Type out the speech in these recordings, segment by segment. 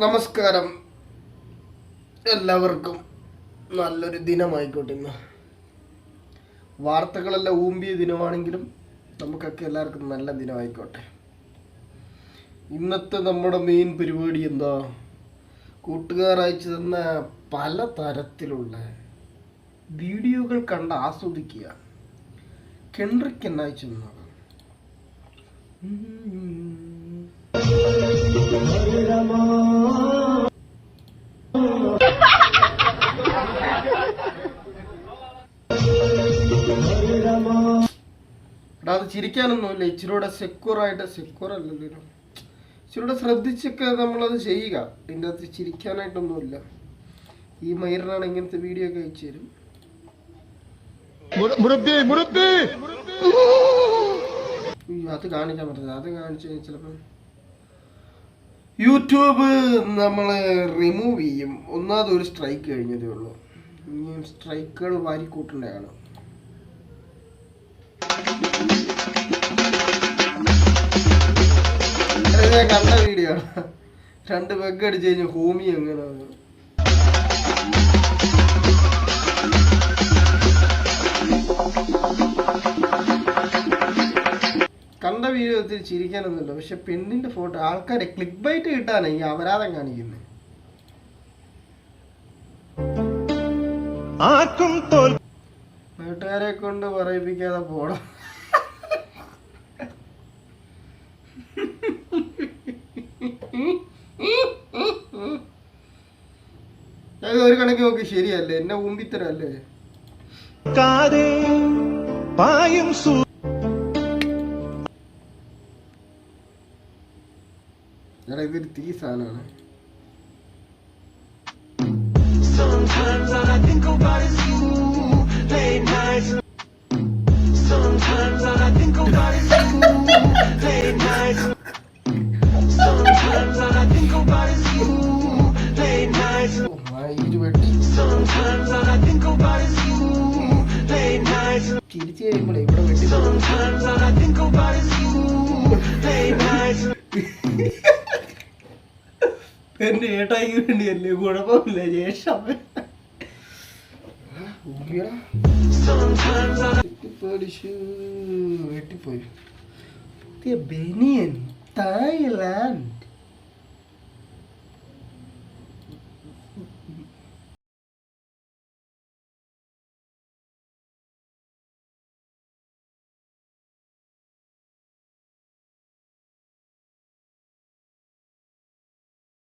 നമസ്കാരം. എല്ലാവർക്കും നല്ലൊരു ദിനമായിക്കോട്ടെ ഇന്ന്. വാർത്തകളെല്ലാം ഊമ്പിയ ദിനമാണെങ്കിലും നമുക്കൊക്കെ എല്ലാവർക്കും നല്ല ദിനമായിക്കോട്ടെ. ഇന്നത്തെ നമ്മുടെ മെയിൻ പരിപാടി എന്താ? കൂട്ടുകാർ അയച്ചു തന്ന പല തരത്തിലുള്ള വീഡിയോകൾ കണ്ട് ആസ്വദിക്കുക. കെൻട്രിക്ക് എന്നെ അയച്ചു ചിരിക്കാനൊന്നുമില്ല ഇച്ചിരൂടെ സെക്യൂർ ആയിട്ട് സെക്യൂർ അല്ലല്ലോ ഇച്ചിരൂടെ ശ്രദ്ധിച്ചൊക്കെ നമ്മളത് ചെയ്യുക. ഇതിന്റെ അകത്ത് ചിരിക്കാനായിട്ടൊന്നുമില്ല ഈ മയിറിനാണ് ഇങ്ങനത്തെ വീഡിയോ ഒക്കെ അയച്ചു തരും. അത് കാണിക്കാൻ പറ്റില്ല അത് കാണിച്ചു കഴിഞ്ഞാൽ ചിലപ്പോൾ യൂട്യൂബ് നമ്മൾ റിമൂവ് ചെയ്യും. ഒന്നാമത് ഒരു സ്ട്രൈക്ക് കഴിഞ്ഞതേ ഉള്ളൂ. ഇനി സ്ട്രൈക്കുകൾ വാരിക്കൂട്ടേണ്ടതാണ്. കണ്ട വീഡിയോ രണ്ട് പെഗ് അടിച്ചു കഴിഞ്ഞു ഹോമി എങ്ങനെ കണ്ട വീഡിയോ ഒത്തിരി ചിരിക്കാനൊന്നുമില്ല. പക്ഷെ പെണ്ണിന്റെ ഫോട്ടോ ആൾക്കാരെ ക്ലിക്ക് ബൈറ്റ് കിട്ടാനാണ് ഈ അപരാധം കാണിക്കുന്നത് വീട്ടുകാരെ കൊണ്ട് പറയിപ്പിക്കാതെ പോണം. അത് ഒരു കണക്ക് നോക്കി ശരിയല്ലേ? എന്നെ ഊമ്പിത്തരല്ലേ? കാതെ പായും സൂ എടാ ഇതൊരു തീ സാധനമാണ്. Sometimes all I think about Sometimes all I think about is you. Late nights. തിരിച്ചു കഴിയുമ്പോഴേ ഇവിടെ വെട്ടി Sometimes all I think about is you. Late nights. എന്റെ ഏട്ടായിക്ക് വേണ്ടിയല്ലേ കുഴപ്പമില്ല ശേഷം Sometimes all I വെട്ടിപ്പോടിച്ചു വെട്ടിപ്പോയി പുതിയ തായ്ലാൻഡ്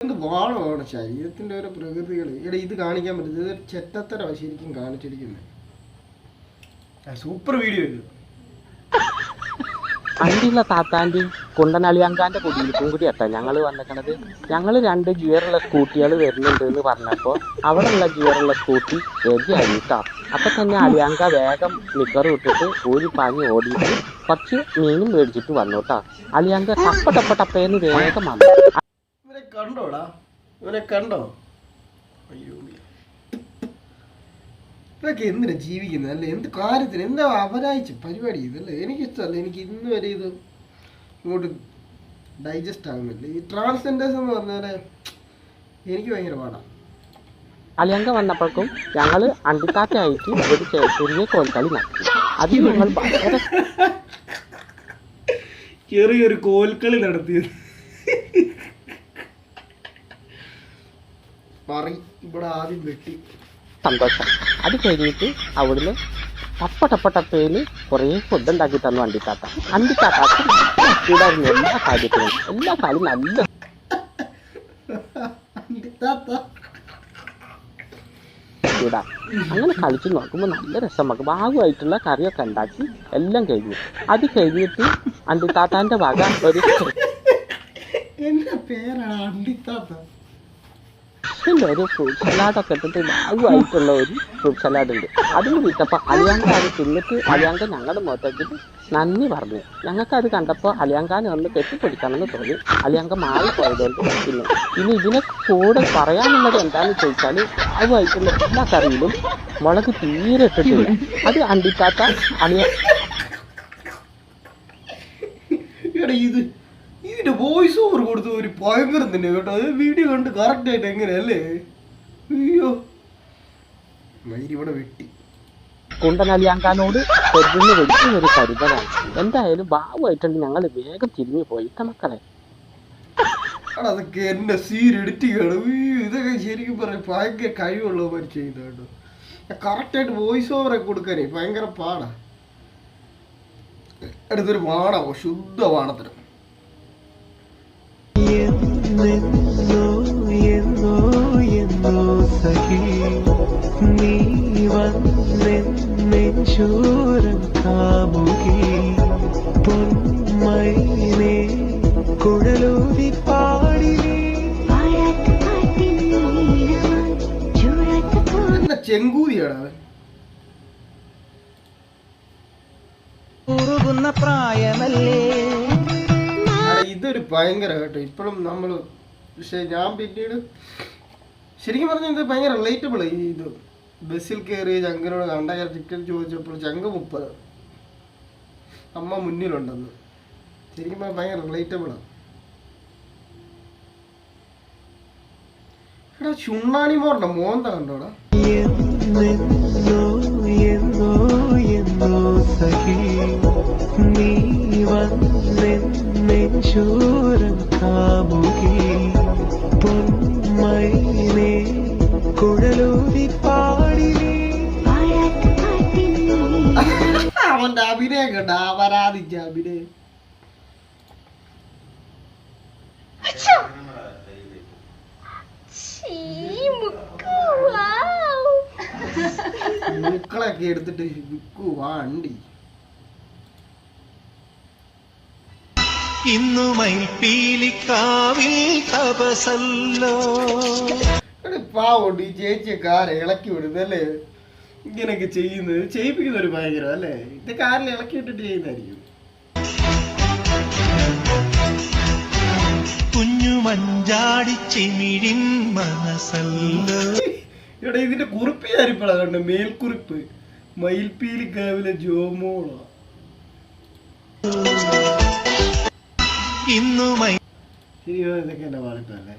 എന്ത് ശരീരത്തിന്റെ ഓരോ പ്രകൃതികൾ? ഇവിടെ ഇത് കാണിക്കാൻ പറ്റുന്നത് ഇതൊരു ചെറ്റത്തരമാണ് ശരിക്കും കാണിച്ചിരിക്കുന്നത് സൂപ്പർ വീഡിയോ ഇത്. അണ്ടിയുള്ള താത്താന്റെ കുണ്ടനളിയങ്കാന്റെ കുടിയിരിക്കും കൂടി എത്താം ഞങ്ങൾ വന്നിക്കണത്. ഞങ്ങൾ രണ്ട് ഗിയറുള്ള സ്കൂട്ടികൾ വരുന്നുണ്ട് എന്ന് പറഞ്ഞപ്പോൾ അവിടെയുള്ള ഗിയറുള്ള സ്കൂട്ടി റെഡി ആയിട്ടാ അപ്പൊ തന്നെ അളിയങ്ക വേഗം നിക്കർ വിട്ടിട്ട് ഒരു പാഞ്ഞ് ഓടിയിട്ട് കുറച്ച് മീനും മേടിച്ചിട്ട് വന്നു കേട്ടോ അളിയങ്ക ടപ്പ ടപ്പ ടപ്പേന്ന് വേഗം വന്നു. കണ്ടോടാ? ഇവനെ കണ്ടോ? അയ്യോ ഇതൊക്കെ എന്തിനാ ജീവിക്കുന്നത് അല്ലേ? എന്ത് കാര്യത്തിന്? എന്താ അവരായിച്ച പരിപാടി ഇതല്ലേ എനിക്കിഷ്ടമല്ല. എനിക്ക് ഇന്ന് വരെ ഇത് ഇങ്ങോട്ട് ഡൈജസ്റ്റ് ആകുന്നില്ല ഈ ട്രാൻസ്ജെൻഡേഴ്സ് എന്ന് പറഞ്ഞാൽ എനിക്ക് ഭയങ്കര പാടാണ് അലങ്ക വന്നപ്പോഴേക്കും ഞങ്ങൾ അണ്ടിക്കാറ്റായിട്ട് ഒരു ചെറിയ കോൽക്കളി നടത്തി. അത് ഞങ്ങൾ ഭയങ്കര ചെറിയൊരു കോൽക്കളി നടത്തിയത്. പറി ഇവിടെ ആദ്യം വെട്ടി. സന്തോഷം. അത് കഴിഞ്ഞിട്ട് അവിടുന്ന് ടപ്പ ടപ്പ ടപ്പേന് കുറേ ഫുഡ് ഉണ്ടാക്കി തന്നു അണ്ടിത്താത്ത. അണ്ടിത്താത്താക്ക് എല്ലാ കാര്യത്തിലും. എല്ലാ കാര്യം നല്ല ചൂടാ. അങ്ങനെ കളിച്ച് നോക്കുമ്പോൾ നല്ല രസം. നമുക്ക് ഭാഗമായിട്ടുള്ള കറിയൊക്കെ ഉണ്ടാക്കി എല്ലാം കഴിഞ്ഞു. അത് കഴിഞ്ഞിട്ട് അണ്ടിത്താത്താന്റെ വക ഒരു എന്റെ പേരാണ് അണ്ടിത്താത്ത. സ്പെഷ്യൽ ഒരു ഫ്രൂട്ട് സലാഡൊക്കെ ഇട്ടിട്ട് ഭാഗമായിട്ടുള്ള ഒരു ഫ്രൂട്ട് സലാഡ് ഉണ്ട് അതും കിട്ടപ്പോൾ അലിയാങ്ക അത് തിന്നിട്ട് അലിയാങ്ക ഞങ്ങളുടെ മുഖത്തേക്കിട്ട് നന്ദി പറഞ്ഞു. ഞങ്ങൾക്ക് അത് കണ്ടപ്പോൾ അലിയാങ്കാനെ ഒന്ന് കെട്ടിപ്പിടിക്കണമെന്ന് തോന്നി. അലിയാങ്ക മാറി പോയതുകൊണ്ട് പിന്നെ ഇനി ഇതിനെ കൂടെ പറയാനുള്ളത് എന്താണെന്ന് ചോദിച്ചാൽ അതുമായിട്ടുള്ള എല്ലാ കറിയിലും മുളക് തീരെ ഇട്ടിട്ടില്ല. അത് അണ്ടിക്കാത്ത അലിയ ഇത് ഇതിന്റെ വോയിസ് ഓവർ കൊടുത്ത ഒരു ഭയങ്കരം തന്നെ കേട്ടോ. അത് വീഡിയോ കണ്ട് കറക്റ്റ് ആയിട്ട് എങ്ങനെയല്ലേ അയ്യോ. മയിരി ഇവിടെ വെട്ടി. കുണ്ടനലിയാങ്കാനോട് ഒരു കരുതലാണ്. എന്തായാലും ബാബുമായിട്ടുണ്ട് ഞങ്ങൾ വേഗം തിരിഞ്ഞു പോയി. മക്കളെ. അതൊക്കെ എന്റെ സീൻ എഡിറ്റിങ്ങാണ് ഇതൊക്കെ ശരിക്കും പറയാം ഭയങ്കര കഴിവുള്ളവർ ചെയ്യുന്ന കേട്ടോ. കറക്റ്റായിട്ട് വോയിസ് ഓവറെ കൊടുക്കാനേ ഭയങ്കര പാടാ. അടുത്തൊരു വാണോ ശുദ്ധ വാണത്തിന് എന്നോ എന്നോ എന്നോ സഖി. നീ വന്നെഞ്ചോരം കാമുകി. പൊന്മൈനേ കുഴലൂതി പാടിനേ എന്നാ ചെങ്കൂതിയാണ് അവൻ. പ്രായമല്ലേ? ഇതൊരു ഭയങ്കര കേട്ടോ. ഇപ്പോഴും നമ്മൾ പക്ഷേ ഞാൻ പിന്നീട് ശരിക്കും പറഞ്ഞാൽ ഇത് ഭയങ്കര റിലേറ്റബിൾ ഈ ഇത്. ബസ്സിൽ കയറി ചങ്കിനോട് കയറി ടിക്കറ്റ് ചോദിച്ചപ്പോൾ ചങ്ക് മുപ്പത്. അമ്മ മുന്നിലുണ്ടെന്ന്. ശരിക്കും പറഞ്ഞാൽ ഭയങ്കര റിലേറ്റബിളാണ് ചുണ്ണാണി മോറിന്റെ മോന്ത കണ്ടോടാ. വന്നെഞ്ചോരം കാമുകി പൊന്മൈനേ കുഴലൂതി പാടിനേ അവന്റെ അഭിനയം കണ്ട അപരാധിച്ച അഭിനയം മുക്കളൊക്കെ എടുത്തിട്ട് വിക്കു ഇന്നു മയിൽപ്പീലിക്കാവിൽ തപസല്ലോ. പാവുണ്ട് ഈ ചേച്ചിയൊക്കെ ആരെ ഇളക്കി വിടുന്നല്ലേ ഇങ്ങനെയൊക്കെ ചെയ്യുന്നത്. ചെയ്യിപ്പിക്കുന്ന ഒരു ഭയങ്കര അല്ലേ ഇതൊക്കെ കാറിൽ ഇളക്കി വിട്ടിട്ട് ചെയ്യുന്നതായിരിക്കും. കുഞ്ഞു മഞ്ചാടി ചെമിഴിൻ മനസ്സല്ലോ. ഇവിടെ ഇതിന്റെ കുറിപ്പ് ഞാനിപ്പോഴാ കണ്ട. മേൽക്കുറിപ്പ്. മയിൽപ്പീലിക്കാവിലെ ജോമോള ഇന്നു ശരി ശരിയോ ഇതൊക്കെ എന്റെ വാളിപ്പല്ലേ